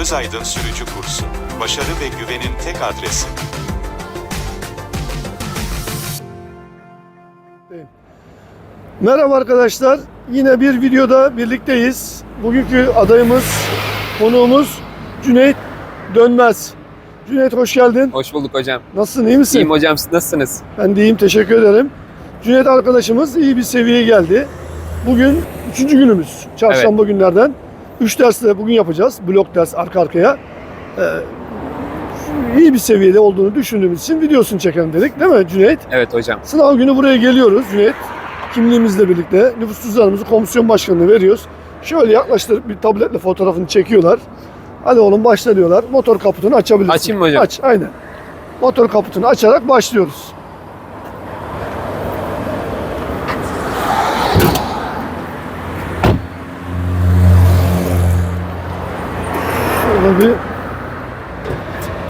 Özaydın Sürücü Kursu. Başarı ve güvenin tek adresi. Merhaba arkadaşlar. Yine bir videoda birlikteyiz. Bugünkü adayımız, konuğumuz Cüneyt Dönmez. Cüneyt hoş geldin. Hoş bulduk hocam. Nasılsın, iyi misin? İyiyim hocam siz nasılsınız? Ben de iyiyim, teşekkür ederim. Cüneyt arkadaşımız iyi bir seviyeye geldi. Bugün üçüncü günümüz. Çarşamba günlerden. Üç ders de bugün yapacağız. Blok ders arka arkaya. Ee, iyi bir seviyede olduğunu düşündüğümüz için videosunu çekelim dedik. Değil mi Cüneyt? Evet hocam. Sınav günü buraya geliyoruz Cüneyt. Kimliğimizle birlikte nüfus cüzdanımızı komisyon başkanına veriyoruz. Şöyle yaklaştırıp bir tabletle fotoğrafını çekiyorlar. Hadi oğlum başla diyorlar. Motor kaputunu açabilirsin. Açayım mı hocam? Aç aynen. Motor kaputunu açarak başlıyoruz. Bir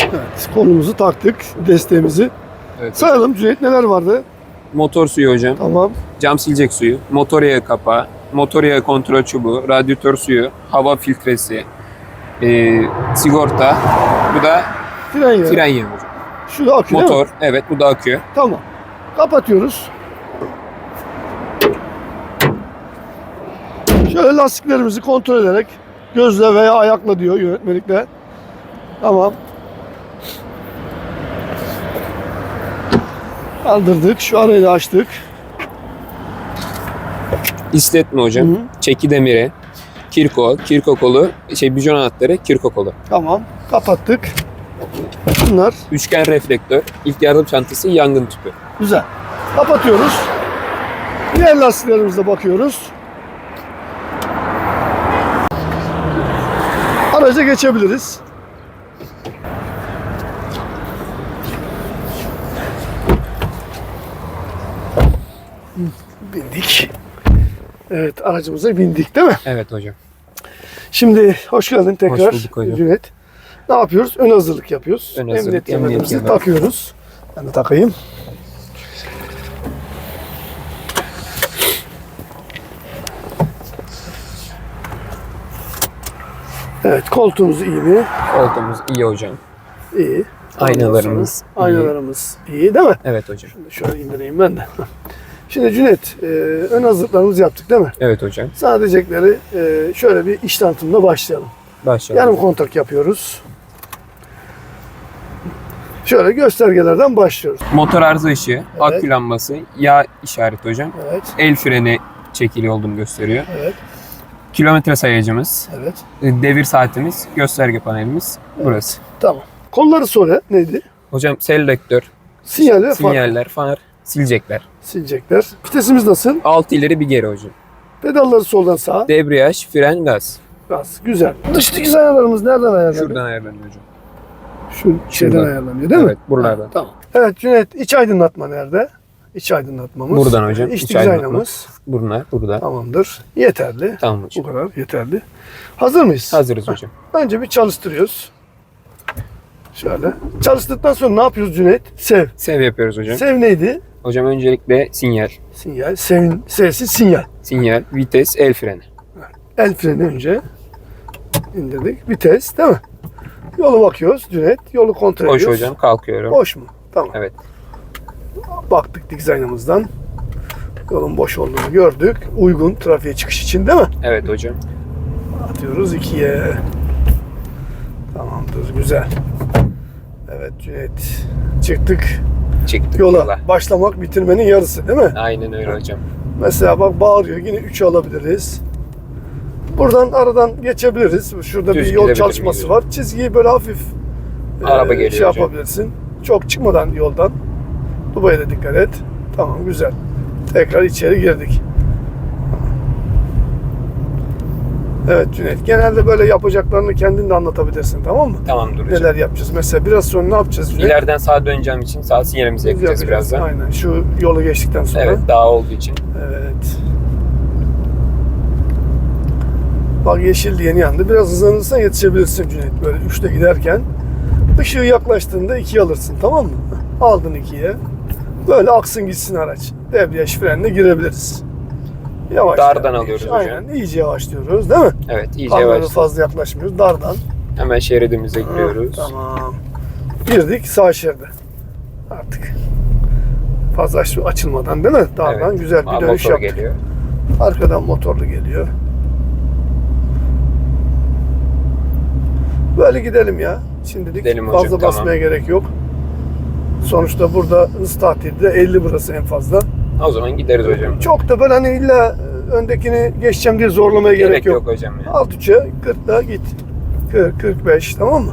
Evet, kolumuzu taktık, desteğimizi. Evet. Sayalım Cüneyt neler vardı? Motor suyu hocam. Tamam. Cam silecek suyu. Motor yağı kapağı. Motor yağı kontrol çubuğu. Radyatör suyu. Hava filtresi. e, sigorta. Bu da Fren yağı. fren yağı hocam. Şu da akü? Motor. Evet bu da akü. Tamam. Kapatıyoruz. Şöyle lastiklerimizi kontrol ederek gözle veya ayakla diyor yönetmelikle. Tamam. Kaldırdık. Şu arayı da açtık. İstetme hocam. Hı hı. Çeki demiri. Kirko. Kirko kolu. Şey bijon anahtarı. Kirko kolu. Tamam. Kapattık. Bunlar Üçgen reflektör. İlk yardım çantası. Yangın tüpü. Güzel. Kapatıyoruz. Diğer lastiklerimize bakıyoruz. Araca geçebiliriz. Bindik. Evet aracımıza bindik değil mi? Evet hocam. Şimdi hoş geldin tekrar. bulduk hocam. Cüneyt. Ne yapıyoruz? Ön hazırlık yapıyoruz. Ön hazırlık, emniyet emniyet kemerimizi takıyoruz. Ben de takayım. Evet koltuğumuz iyi mi? Koltuğumuz iyi hocam. İyi. Aynalarımız sonra iyi. Aynalarımız iyi değil mi? Evet hocam. Şunu şöyle indireyim ben de. Şimdi Cüneyt, e, ön hazırlıklarımızı yaptık değil mi? Evet hocam. Sana diyecekleri e, şöyle bir iş tanıtımla başlayalım. Başlayalım. Yarım kontak yapıyoruz. Şöyle göstergelerden başlıyoruz. Motor arıza ışığı, akü lambası, yağ işareti hocam. Evet, El freni çekili olduğunu gösteriyor. evet, Kilometre sayacımız, evet. devir saatimiz, gösterge panelimiz burası. Tamam. Kolları sonra neydi? Hocam selektör, Sinyal ve far. sinyaller, far, silecekler. Silecekler. Vitesimiz nasıl? 6 ileri bir geri hocam. Pedalları soldan sağa. Debriyaj, fren, gaz. Gaz. Güzel. Dış dikiz ayarlarımız nereden ayarlanıyor? Şuradan ayarlanıyor hocam. Şu şeyden Şuradan. ayarlanıyor değil mi? Evet, buralardan. Tamam. Evet Cüneyt iç aydınlatma nerede? İç aydınlatmamız. Buradan hocam, İç iç dikiz aydınlatma. aynamız. Bunlar burada. Tamamdır. Yeterli. Tamam Bu hocam. kadar yeterli. Hazır mıyız? Hazırız hocam. Önce bir çalıştırıyoruz. Şöyle. Çalıştırdıktan sonra ne yapıyoruz Cüneyt? Sev. Sev yapıyoruz hocam. Sev neydi? Hocam öncelikle sinyal, Sinyal. Sevin, sevsi sinyal. sinyal, vites, el freni. El freni önce indirdik. Vites değil mi? Yolu bakıyoruz Cüneyt. Yolu kontrol Boş ediyoruz. hocam, kalkıyorum. Boş mu? Tamam. Evet. Baktık dikiz aynamızdan. Yolun boş olduğunu gördük. Uygun trafiğe çıkış için değil mi? Evet hocam. Atıyoruz ikiye. Tamamdır. Güzel. Evet Cüneyt. Çıktık Çıktık yola. yola. Başlamak bitirmenin yarısı değil mi? Aynen öyle hocam. Mesela bak bağırıyor yine 3'ü alabiliriz. Buradan aradan geçebiliriz. Şurada Düz bir yol çalışması var. Çizgiyi böyle hafif Araba e, şey hocam. yapabilirsin. Çok çıkmadan yoldan. Dubai'ye de dikkat et. Tamam güzel. Tekrar içeri girdik. Evet Cüneyt. Genelde böyle yapacaklarını kendin de anlatabilirsin tamam mı? Tamamdır hocam. Neler yapacağız? Mesela biraz sonra ne yapacağız Cüneyt? İleriden sağa döneceğim için sağ sinyalimizi yakacağız birazdan. Aynen. Şu yolu geçtikten sonra. Evet daha olduğu için. Evet. Bak yeşil yeni yandı. Biraz hızlanırsan yetişebilirsin Cüneyt. Böyle üçte giderken. Işığı yaklaştığında ikiye alırsın tamam mı? Aldın ikiye. Böyle aksın gitsin araç. Debriyaj frenle girebiliriz. Yavaş. Dardan alıyoruz hocam. Aynen. iyice yavaşlıyoruz değil mi? Evet iyice yavaş. fazla yaklaşmıyoruz. Dardan. Hemen şeridimize giriyoruz. Tamam. Girdik sağ şeride. Artık fazla aç- açılmadan değil mi? Dağdan Evet. güzel bir Aa, dönüş yaptık. geliyor. Arkadan motorlu geliyor. Böyle gidelim ya. Şimdilik Gidelim hocam, fazla tamam. basmaya gerek yok. Sonuçta burada hız tahtiydi de 50 burası en fazla. O zaman gideriz hocam. Çok da böyle hani illa e, öndekini geçeceğim diye zorlamaya gerek, Gerek yok. yok hocam ya. Alt uça 40'da git. 40, 45 tamam mı?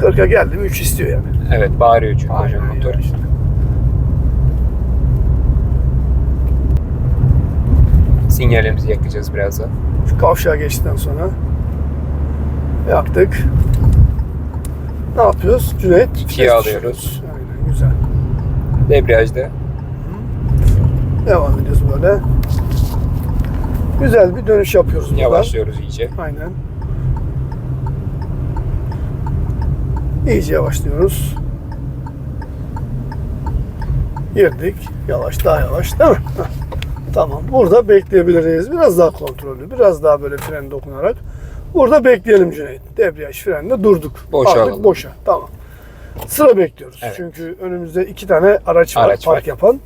40'a geldim 3 istiyor yani. Evet bağırıyor çünkü hocam motor. işte. Sinyalimizi yakacağız birazdan. Şu kavşağı geçtikten sonra yaktık. Ne yapıyoruz? Cüneyt. İkiye alıyoruz. düşürüyoruz. Aynen güzel. Debriyajda Devam ediyoruz böyle. Güzel bir dönüş yapıyoruz burada. yavaşlıyoruz iyice. Aynen. İyice yavaşlıyoruz. Girdik. Yavaş daha yavaş değil mi? Heh. Tamam. Burada bekleyebiliriz. Biraz daha kontrollü. Biraz daha böyle fren dokunarak. Burada bekleyelim Cüneyt. Debriyaj frende durduk. Boşa Artık alalım. boşa. Tamam. Sıra bekliyoruz. Evet. Çünkü önümüzde iki tane araç var Araç park var. yapan.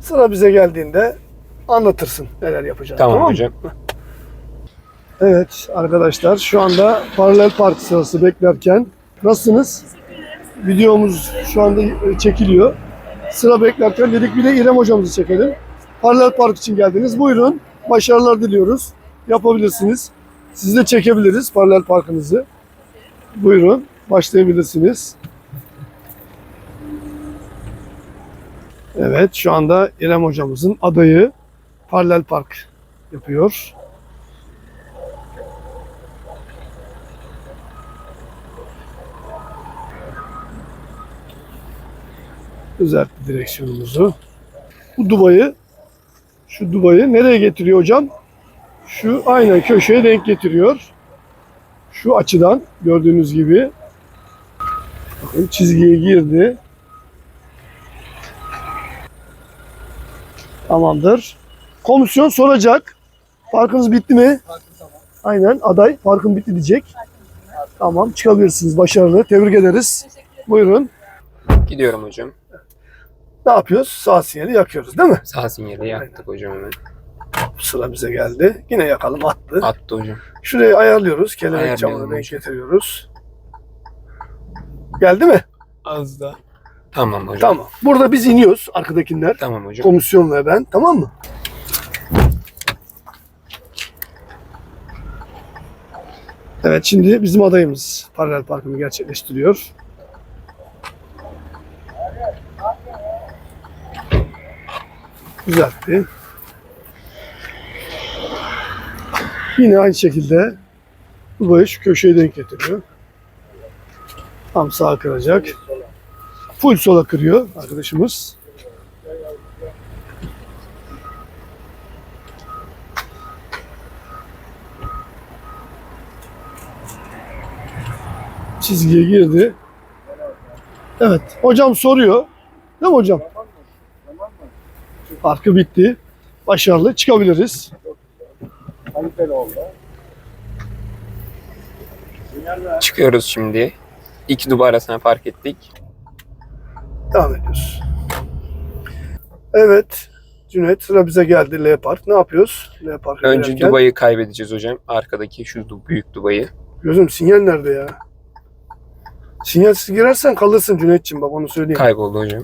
Sıra bize geldiğinde anlatırsın neler yapacağını. Tamam, mı? hocam. Evet arkadaşlar şu anda paralel park sırası beklerken nasılsınız? Videomuz şu anda e, çekiliyor. Sıra beklerken dedik bir de İrem hocamızı çekelim. Paralel park için geldiniz. Buyurun. Başarılar diliyoruz. Yapabilirsiniz. Sizi de çekebiliriz paralel parkınızı. Buyurun. Başlayabilirsiniz. Evet şu anda İrem hocamızın adayı paralel park yapıyor. düzeltti direksiyonumuzu. Bu dubayı şu dubayı nereye getiriyor hocam? Şu aynen köşeye denk getiriyor. Şu açıdan gördüğünüz gibi bakın çizgiye girdi. Tamamdır. Komisyon soracak. Farkınız bitti mi? Aynen aday farkın bitti diyecek. Tamam çıkabilirsiniz. Başarılı. Tebrik ederiz. Buyurun. Gidiyorum hocam. Ne yapıyoruz? Sağ sinyali yakıyoruz değil mi? Sağ sinyali yaktık hocam hemen. Sıra bize geldi. Yine yakalım attı. Attı hocam. Şurayı ayarlıyoruz. Kelebek camını denk hocam. getiriyoruz. Geldi mi? Az da. Tamam hocam. Tamam. Burada biz iniyoruz arkadakiler. Tamam hocam. Komisyon ve ben. Tamam mı? Evet şimdi bizim adayımız paralel parkını gerçekleştiriyor. Düzeltti. Yine aynı şekilde bu boyu şu köşeye denk getiriyor. Tam sağa kıracak. Full sola kırıyor arkadaşımız. çizgiye girdi. Evet. Hocam soruyor. Değil mi hocam? Farkı bitti. Başarılı. Çıkabiliriz. Çıkıyoruz şimdi. İki duba arasına park ettik. Devam ediyoruz. Evet. Cüneyt sıra bize geldi L Park. Ne yapıyoruz? L Park'a Önce girerken- dubayı kaybedeceğiz hocam. Arkadaki şu du- büyük dubayı. Gözüm sinyal nerede ya? Sinyalsiz girersen kalırsın Cüneyt'ciğim bak onu söyleyeyim. Kayboldu hocam.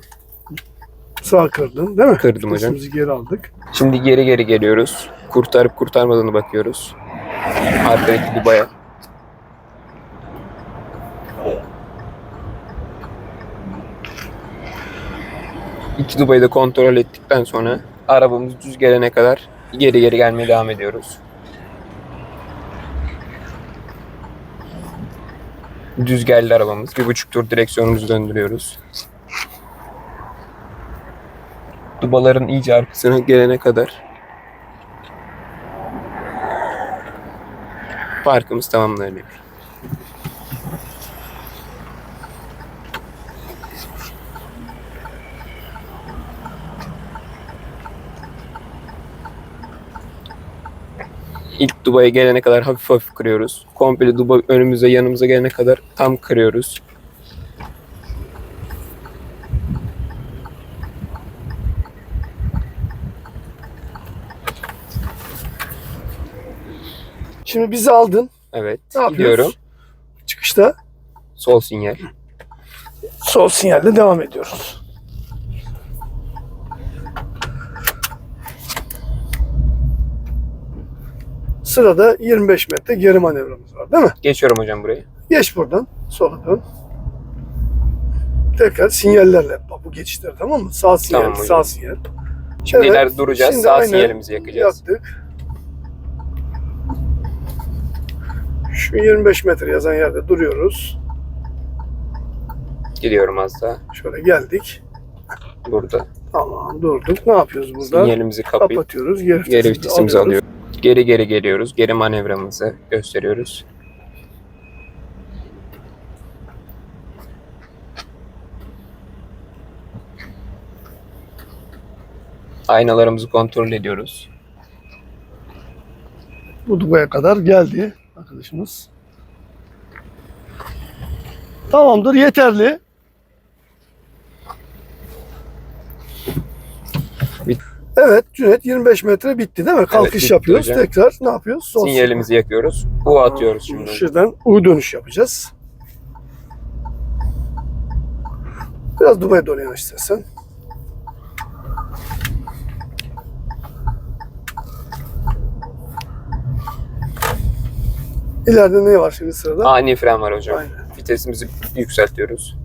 Sağ kırdın değil mi? Kırdım hocam. Vitesimizi geri aldık. Şimdi geri geri geliyoruz. Kurtarıp kurtarmadığını bakıyoruz. Arkadaki dubaya. İki dubayı da kontrol ettikten sonra arabamız düz gelene kadar geri geri gelmeye devam ediyoruz. Düz geldi arabamız. Bir buçuk tur direksiyonumuzu döndürüyoruz. Dubaların iyice arkasına gelene kadar parkımız tamamlanıyor. İlk Dubai'ye gelene kadar hafif hafif kırıyoruz. Komple Dubai önümüze yanımıza gelene kadar tam kırıyoruz. Şimdi bizi aldın. Evet. Ne yapıyoruz? Gidiyorum. Çıkışta Sol sinyal. sol sinyalde devam ediyoruz. Sırada 25 metre geri manevramız var değil mi? Geçiyorum hocam burayı. Geç buradan. Sola dön. Tekrar sinyallerle bu geçişleri tamam mı? Sağ sinyal, Tamam hocam. sağ sinyal. Şimdi Evet, ileride duracağız. şimdi Sağ aynen sinyalimizi yakacağız. Yaktık. Şu 25 metre yazan yerde duruyoruz. Gidiyorum az daha. Şöyle geldik. Burada. Tamam durduk. Ne yapıyoruz burada? Sinyalimizi kapayıp Kapatıyoruz. Geri geri vitesimizi alıyoruz. alıyoruz. Geri geri geliyoruz. Geri manevramızı gösteriyoruz. Aynalarımızı kontrol ediyoruz. Bu Dubai'ye kadar geldi arkadaşımız. Tamamdır yeterli. Evet Cüneyt 25 metre bitti değil mi? Kalkış bitti yapıyoruz. hocam. Tekrar ne yapıyoruz? Sol Sinyalimizi yakıyoruz. U atıyoruz şimdi. Şuradan U dönüş yapacağız. Biraz Dubai'ye doğru yanaş istersen. İleride ne var şimdi sırada? Ani fren var hocam. Aynen. Vitesimizi yükseltiyoruz.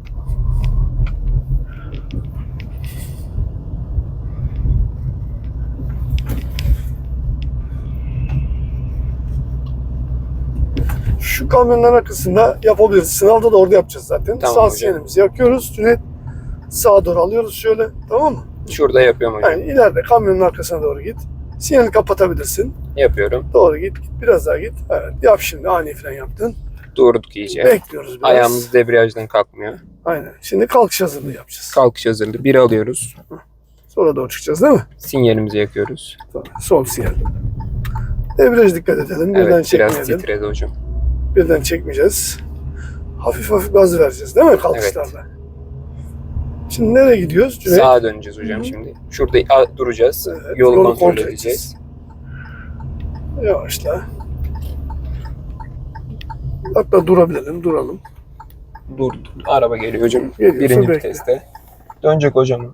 Şu kamyonların arkasında yapabiliriz. Sınavda da orada yapacağız zaten. Tamam sinyalimizi yakıyoruz. Cüneyt sağa doğru alıyoruz şöyle. Tamam mı? Şurada yapıyorum hocam. Yani ileride kamyonun arkasına doğru git. Sinyali kapatabilirsin. Yapıyorum. Doğru git, git. Biraz daha git. Evet. Yap şimdi. Ani fren yaptın. Durduk iyice. Bekliyoruz biraz. Ayağımız debriyajdan kalkmıyor. Aynen. Şimdi kalkış hazırlığı yapacağız. Kalkış hazırlığı. Bir alıyoruz. Sonra doğru çıkacağız değil mi? Sinyalimizi yakıyoruz. Tamam. Sol sinyal. Debriyaj dikkat edelim. Birden Evet biraz çekmeyelim. titredi hocam. Birden çekmeyeceğiz. Hafif hafif gaz vereceğiz değil mi kalkışlarda? Şimdi nereye gidiyoruz? Cüneyt? Sağa döneceğiz hocam Hı. şimdi. Şurada duracağız. Evet, Yolu, yolu kontrol, kontrol edeceğiz. Yavaşla. Hatta durabilelim. Duralım. Dur. Araba geliyor hocam. Geliyorsa Birinci viteste. Dönecek hocam.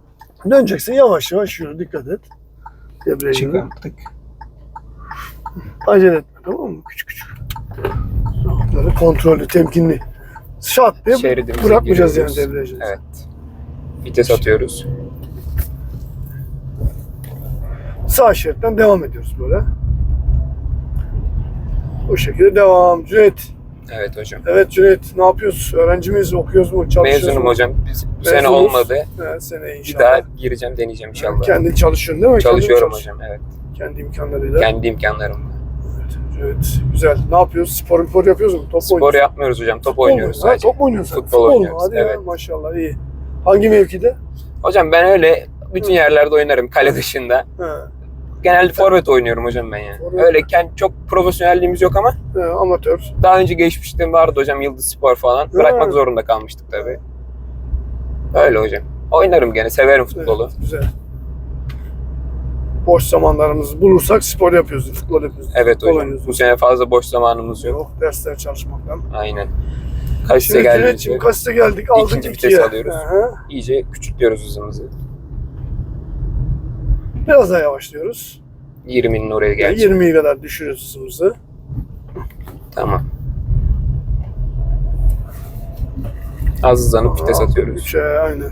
Döneceksin yavaş yavaş yürü. Dikkat et. Debriyajını. Çıkarttık. Acele etme tamam mı? Küçük küçük. Kontrollü, temkinli. Şat diye Şeridimize bırakmayacağız yani giriyoruz. debriyajı. Evet. Vites atıyoruz. Sağ şeritten devam ediyoruz böyle. Bu şekilde devam. Cüneyt. Evet hocam. Evet Cüneyt ne yapıyoruz? Öğrenci miyiz? Okuyoruz mu? Çalışıyoruz Mezunum mu? hocam. Biz, bu sene Mezunuz. olmadı. Evet, sene Bir inşallah. daha gireceğim, deneyeceğim inşallah. Kendi çalışıyorsun değil mi? Çalışıyorum Kendin hocam. Evet. Kendi imkanlarıyla. Kendi imkanlarımla. Evet, evet, güzel. Ne yapıyoruz? Spor spor yapıyoruz mu? Top Spor oynuyoruz. yapmıyoruz hocam. Top Futbol oynuyoruz? Ha, top mu oynuyorsun? Futbol mu? oynuyoruz, Hadi ya, evet. maşallah iyi. Hangi mevkide? Hocam ben öyle bütün yerlerde oynarım kale dışında. Ha, Genelde forvet oynuyorum hocam ben yani. Forvet. Öyle kendi çok profesyonelliğimiz yok ama ha, amatör. daha önce geçmiştim vardı hocam Yıldız Spor falan. Bırakmak zorunda kalmıştık tabii. Öyle hocam. Oynarım gene severim futbolu. Evet, güzel. Boş zamanlarımızı bulursak spor yapıyoruz, futbol yapıyoruz. Evet futbol hocam. oynuyoruz. Bu sene fazla boş zamanımız yok. Yok, dersler çalışmaktan. Aynen. Kaçta Şimdi geldiğince Cüneyt'ciğim kaçta geldik? Aldık İkinci ikiye. vites alıyoruz. Aha. iyice küçültüyoruz hızımızı. Biraz daha yavaşlıyoruz. 20'nin oraya gelecek. 20'ye kadar düşürüyoruz hızımızı. Tamam. Az hızlanıp vites atıyoruz. Üçe, aynen.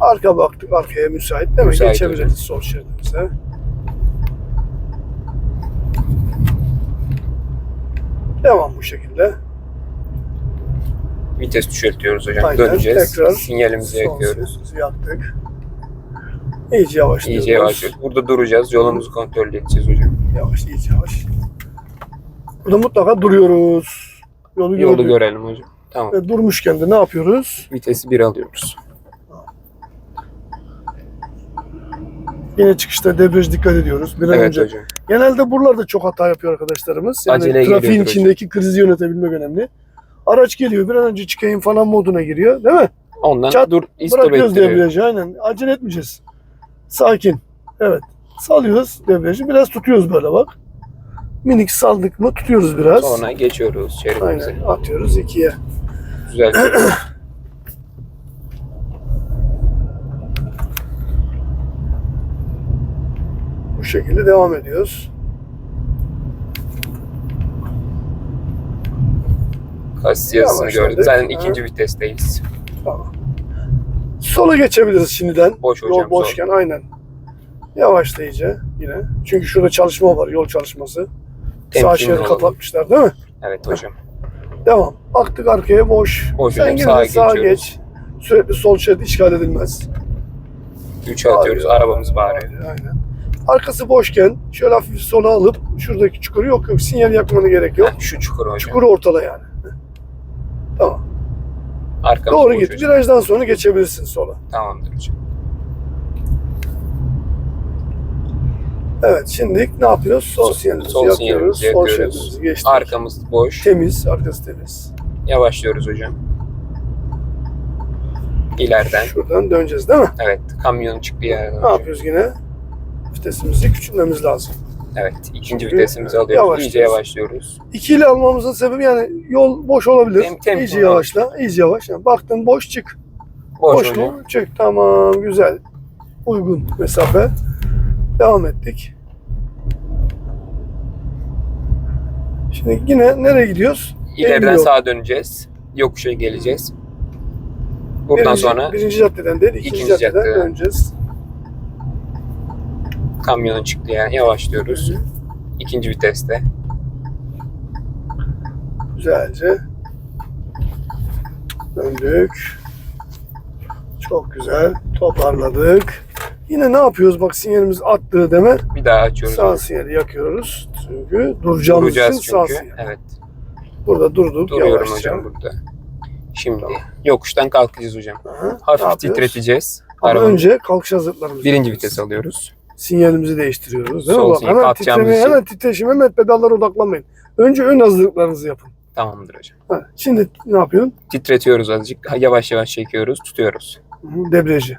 Arka baktık, arkaya müsait değil mi? Müsait Geçebiliriz hocam. sol şeridimize. Devam bu şekilde. Vites düşürtüyoruz hocam. Aynen, Döneceğiz. tekrar Sinyalimizi yakıyoruz. yaktık. İyice yavaşlıyoruz. İyice yavaşlıyoruz. Burada duracağız. Yolumuzu kontrol edeceğiz hocam. Yavaş, iyice yavaş. Burada mutlaka duruyoruz. Yolu, Yolu gördük. görelim hocam. Tamam. Ve durmuşken de ne yapıyoruz? Vitesi bir alıyoruz. Yine çıkışta debriyaj dikkat ediyoruz. Bir an Evet önce. hocam. Genelde buralarda çok hata yapıyor arkadaşlarımız. Yani Aceleye trafiğin geliyordur hocam. içindeki krizi yönetebilmek önemli. Araç geliyor bir an önce çıkayım falan moduna giriyor değil mi? Ondan Çat, dur istop Bırakıyoruz debriyajı aynen. Acele etmeyeceğiz. Sakin. Evet. Salıyoruz debriyajı. Biraz tutuyoruz böyle bak. Minik saldık mı tutuyoruz biraz. Sonra geçiyoruz şeridimize. Aynen. Atıyoruz ikiye. Güzel. Bu şekilde devam ediyoruz. Yavaşladık. gördüm. Zaten Ha. ikinci vitesteyiz. Tamam. Sola geçebiliriz şimdiden. Boş hocam, Yol boşken aynen. Yavaşla iyice yine. Çünkü şurada çalışma var, yol çalışması. Sağ Temkinli şeridi olalım. kapatmışlar değil mi? Evet hocam. Devam. Baktık arkaya boş. Boş Sen gene sağa sağa geç. Sürekli sol şerit işgal edilmez. 3'e atıyoruz. Bağırıyor, Arabamız bağırıyor. Aynen. Arkası boşken şöyle hafif sola alıp şuradaki çukuru yok yok sinyal yakmana gerek yok. Heh, Şu çukur hocam. Çukuru ortala yani. Tamam. Arkamız Doğru git. Virajdan sonra geçebilirsin sola. Tamamdır hocam. Evet şimdi ne yapıyoruz? Sol sinyalimizi sol sinyalimizi Sol yakıyoruz. şeridimizi geçtik. Arkamız boş. Temiz, arkası temiz. Yavaşlıyoruz hocam. İleriden. Şuradan döneceğiz değil mi? Evet. Kamyonun çıktığı yerden Ne hocam. yapıyoruz yine? Vitesimizi küçültmemiz lazım. Evet. ikinci vitesimizi alıyoruz. yavaşlıyoruz. İyice yavaşlıyoruz. İkili almamızın sebebi yani yol boş olabilir. Tem- tempo iyice yavaşla, iyice yavaş. Yani baktın boş çık. Boş, Boş, mu? Çık. Tamam, güzel. Uygun mesafe. Devam ettik. Şimdi yine nereye gidiyoruz? İleriden sağa döneceğiz. Yokuşa geleceğiz. Buradan birinci, sonra birinci caddeden değil, ikinci, ikinci caddeden caddeden. döneceğiz. Kamyonun çıktığı yer yavaşlıyoruz. İkinci viteste. Güzelce döndük. Çok güzel. Toparladık. Yine ne yapıyoruz? Bak sinyalimiz attığı deme. Bir daha açıyoruz. Sağ sinyali yakıyoruz. Çünkü duracağımız için Duracağız sağ çünkü. sinyal. Evet. Burada durduk Duruyorum yavaşça. hocam burada. Şimdi yokuştan kalkacağız hocam. Aha, Hafif titreteceğiz. Ama Arabanın önce kalkış hazırlıklarımızı birinci yapıyoruz. vites alıyoruz. Sinyalimizi değiştiriyoruz değil Sol mi? Sinyal, hemen kalkacağımız titremeye, için. hemen titreşim, hemen pedallara odaklanmayın. Önce ön hazırlıklarınızı yapın. Tamamdır hocam. Ha, şimdi ne yapıyorsun? Titretiyoruz azıcık. Ha, Yavaş yavaş çekiyoruz. Tutuyoruz. Hı hı, Debriyajı.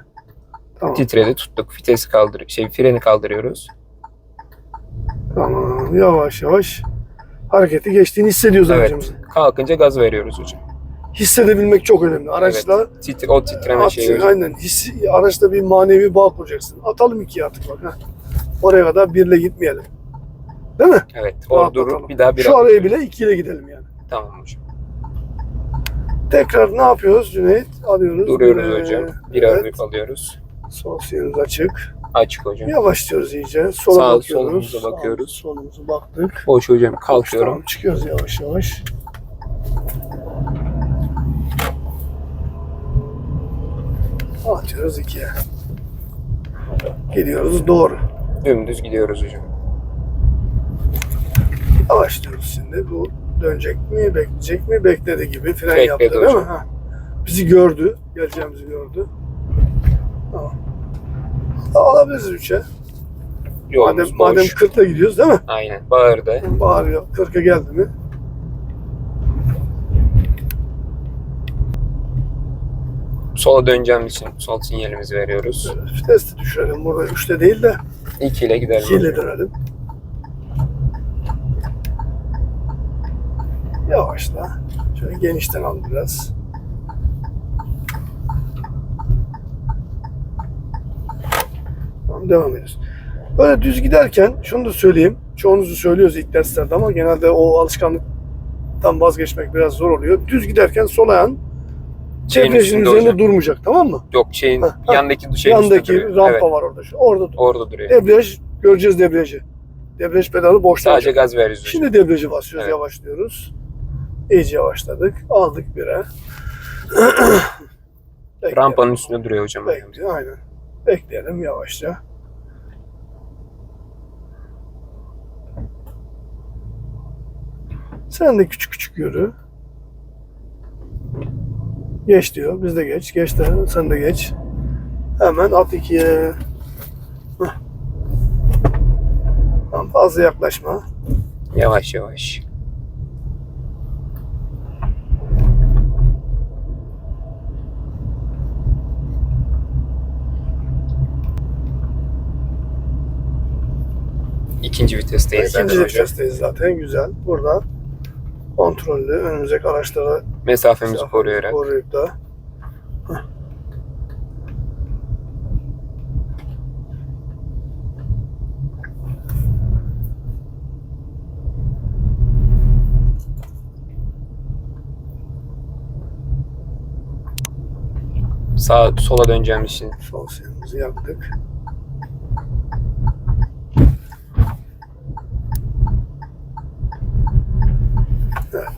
Tamam. Titredi tuttuk. Vitesi kaldır şey freni kaldırıyoruz. Tamam. Yavaş yavaş hareketi geçtiğini hissediyoruz Evet. aracımızın. Kalkınca gaz veriyoruz hocam. Hissedebilmek çok önemli. Araçla Titre, o titreme at, şeyi aynen hissi, araçla bir manevi bağ kuracaksın. Atalım ikiye artık bak. Ha. Oraya kadar birle gitmeyelim. Değil mi? Evet. Orada bakalım. Bir daha bir Şu araya bile ikiyle gidelim yani. Tamam hocam. Tekrar ne yapıyoruz Cüneyt? Alıyoruz. Duruyoruz Ee, hocam. Bir evet. evet. alıyoruz. Sol sinyalimiz açık. Açık hocam. Yavaşlıyoruz iyice. Sola Sağ- bakıyoruz. solumuza bakıyoruz. Sağ- solumuza baktık. Boş hocam. Kalkıyorum. Tamam, çıkıyoruz yavaş yavaş. Atıyoruz ikiye. Gidiyoruz doğru. Dümdüz gidiyoruz hocam. Yavaşlıyoruz şimdi. Bu dönecek mi, bekleyecek mi? Bekledi gibi. Fren Bekledi yaptı değil mi? hocam. Ha. Bizi gördü. Geleceğimizi gördü. Tamam. Alabiliriz 3'e. Madem, Yolumuz madem boş. 40'la gidiyoruz değil mi? Aynen. Bağırdı. Bağırıyor. 40'a geldi mi? Sola döneceğimiz için sol sinyalimizi veriyoruz. Vitesi düşürelim. Burada 3'te değil de 2 ile gidelim. 2 ile dönelim. Yavaşla. Şöyle genişten al biraz. Tamam devam ediyoruz. Böyle düz giderken şunu da söyleyeyim. Çoğunuzu söylüyoruz ilk derslerde ama genelde o alışkanlıktan vazgeçmek biraz zor oluyor. Düz giderken sol ayağın Debriyajın üstünde üzerinde hocam. durmayacak tamam mı? Yok şeyin Ha, ha. yandaki şeyin Yandaki üstünde rampa Evet, var orada. Orada dur. orada duruyor. Debriyaj göreceğiz debriyajı. Debriyaj pedalı boşta Sadece olacak. gaz veriyoruz. Şimdi debriyajı basıyoruz, Evet. yavaşlıyoruz. İyice yavaşladık. Aldık bire. Rampanın üstünde duruyor hocam. Bekleyelim, aynen. Bekleyelim yavaşça. Sen de küçük küçük yürü. Geç diyor. Biz de geç. Geç de sen de geç. Hemen at ikiye. Hah. Tamam fazla yaklaşma. Yavaş yavaş. İkinci vitesteyiz İkinci vitesteyiz zaten güzel. Burada kontrollü önümüzdeki araçlara Mesafemizi koruyarak. koruyup da Sağa sola döneceğim için. sol yaktık.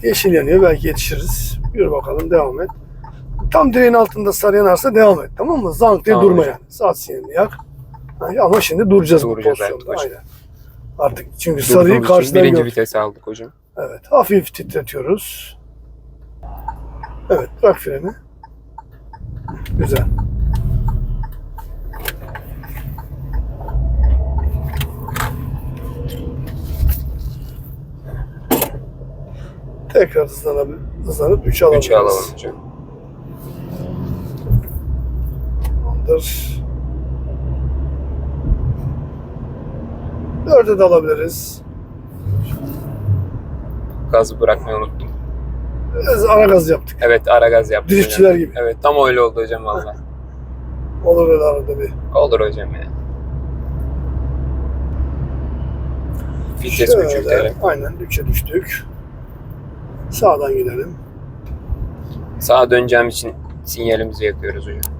Yeşil yanıyor belki yetişiriz. Yürü bakalım devam et. Tam direğin altında sarı yanarsa devam et tamam mı? Zank diye Tamam durma hocam. yani. Sağ sinyalini yak. Ama şimdi duracağız, Duracağız bu evet pozisyonda. hocam. Aynen. Artık çünkü sarıyı Durduğumuz için karşıdan birinci gör. vitesi aldık hocam. Evet hafif titretiyoruz. Evet bırak freni. Güzel. Tekrar hızlanıp, hızlanıp 3'e alalım. 3'e alalım hocam. Tamamdır. 4'e de alabiliriz. Gazı bırakmayı unuttum. Biraz ara gaz yaptık. Evet ara gaz yaptık Driftçiler hocam. gibi. Evet tam öyle oldu hocam valla. Olur öyle arada bir. Olur hocam ya. Vites Şöyle, küçültelim. Aynen 3'e düştük. Sağdan gidelim. Sağa döneceğim için sinyalimizi yakıyoruz hocam.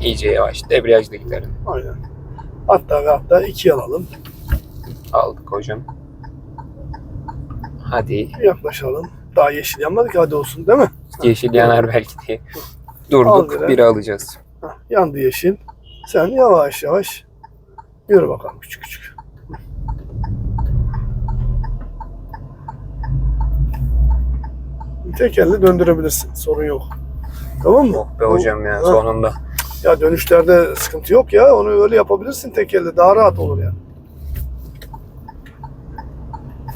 İyice yavaş. Debriyajda gidelim. Aynen. Hatta ve hatta 2'ye alalım. Aldık hocam. Hadi. Yaklaşalım. Daha yeşil yanmadı ki hadi olsun değil mi? Yeşil yanar belki diye. Al Durduk. bire. Biri alacağız. Hah, yandı yeşil. Sen yavaş yavaş yürü bakalım küçük küçük. Tek elle döndürebilirsin. Sorun yok. Tamam mı? Oh be hocam ya Ha. sonunda. Ya dönüşlerde sıkıntı yok ya. Onu öyle yapabilirsin tek elle. Daha rahat olur yani.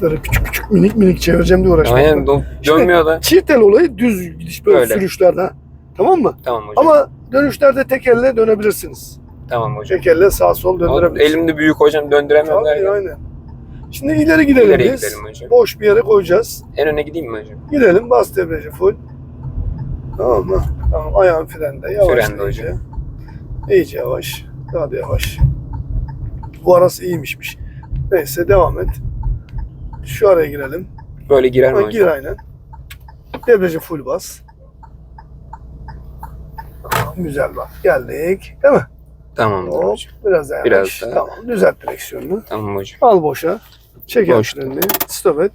Böyle küçük küçük minik minik çevireceğim diye uğraşmak. Aynen dön- dönmüyor da. Çift el olayı düz gidiş böyle Öyle. sürüşlerde. Tamam mı? Tamam hocam. Ama dönüşlerde tek elle dönebilirsiniz. Tamam hocam. Tek elle sağ sol Ama. Elimde büyük hocam döndüremem Tabii, derken. aynen. Şimdi ileri gidelim İleriye biz. gidelim hocam. Boş bir yere koyacağız. En öne gideyim mi hocam? Gidelim bas debriyajı full. Tamam mı? Tamam ayağın frende. Yavaş Frende iyice. hocam. İyice yavaş. Daha da yavaş. Bu arası iyiymişmiş. Neyse devam et. Şu araya girelim. Böyle girer mi Ha, hocam? gir aynen. Debriyajı full bas. Tamam, güzel bak. Geldik. Değil mi? Tamamdır Hop. hocam. Biraz daha Biraz yavaş. daha. Tamam. Düzelt direksiyonunu. Tamam hocam. Al boşa. Çek Boşta. Stop et.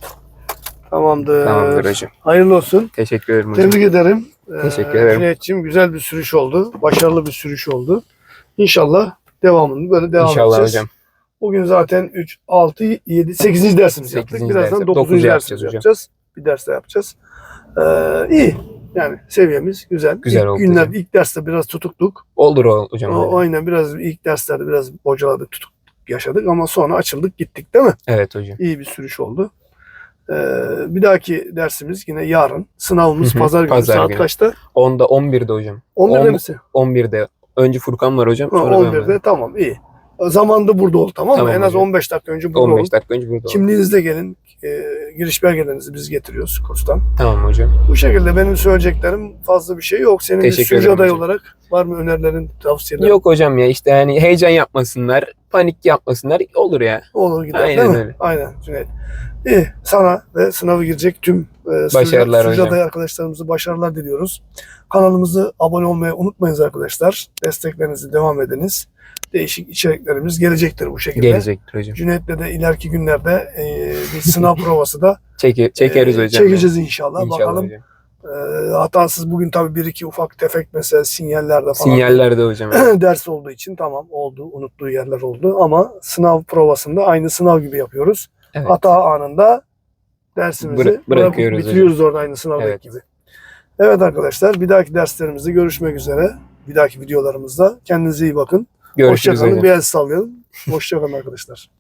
Tamamdır. Tamamdır hocam. Hayırlı olsun. Teşekkür ederim hocam. Tebrik ederim. Teşekkür Ee, ederim. Cüneyt'ciğim güzel bir sürüş oldu. Başarılı bir sürüş oldu. İnşallah devamını böyle devam İnşallah edeceğiz. hocam. Bugün zaten 3, 6, 7, 8. dersimizi yaptık. Sekizinci Birazdan dersi. 9. Dokuzu dersimizi yapacağız yapacağız. Bir ders de yapacağız. Ee, iyi. Yani seviyemiz güzel. Güzel ilk oldu günler, hocam. ilk derste biraz tutuktuk. Olur o- hocam. O, öyle. aynen biraz ilk derslerde biraz bocaladık, tutuk yaşadık ama sonra açıldık gittik değil mi? Evet hocam. İyi bir sürüş oldu. Ee, bir dahaki dersimiz yine yarın. Sınavımız pazar günü pazar saat günü. kaçta? 10'da 11'de hocam. 11'de On- misin? 11'de. Önce Furkan var hocam. Ha, Sonra ben 11'de varım. tamam iyi. Zamanında burada ol tamam mı? Tamam en az hocam. 15 dakika önce burada ol. 15 dakika önce burada. Kim? Kimliğinizle gelin. E, giriş belgelerinizi biz getiriyoruz kurstan. Tamam hocam. Bu şekilde benim söyleyeceklerim fazla bir şey yok. Senin bir Teşekkür sürücü ederim hocam. olarak var mı önerilerin, tavsiyelerin? Yok hocam ya işte yani heyecan yapmasınlar, panik yapmasınlar olur ya. Olur gider Aynen değil mi? öyle. Aynen Cüneyt. İyi. Sana ve sınavı girecek tüm e, Başarılar sürücü hocam. adayı arkadaşlarımıza başarılar diliyoruz. Kanalımızı abone olmayı unutmayınız arkadaşlar. Desteklerinizi devam ediniz. Değişik içeriklerimiz gelecektir bu şekilde. Gelecektir hocam. Cüneyt'le de ileriki günlerde e, bir sınav provası da Çeke, çekeriz e, hocam. çekeceğiz inşallah. İnşallah Bakalım hocam. e, hatasız bugün tabii bir iki ufak tefek mesela sinyallerde falan Sinyallerde hocam. ders olduğu için tamam oldu. Unuttuğu yerler oldu ama sınav provasında aynı sınav gibi yapıyoruz. Evet. Hata anında dersimizi Bıra- bırakıyoruz bitiriyoruz orada aynı sınavdaki Evet. gibi. Evet arkadaşlar bir dahaki derslerimizde görüşmek üzere. bir dahaki videolarımızda. Kendinize iyi bakın. Görüşürüz Hoşçakalın. Bir el sallayalım. Hoşçakalın arkadaşlar.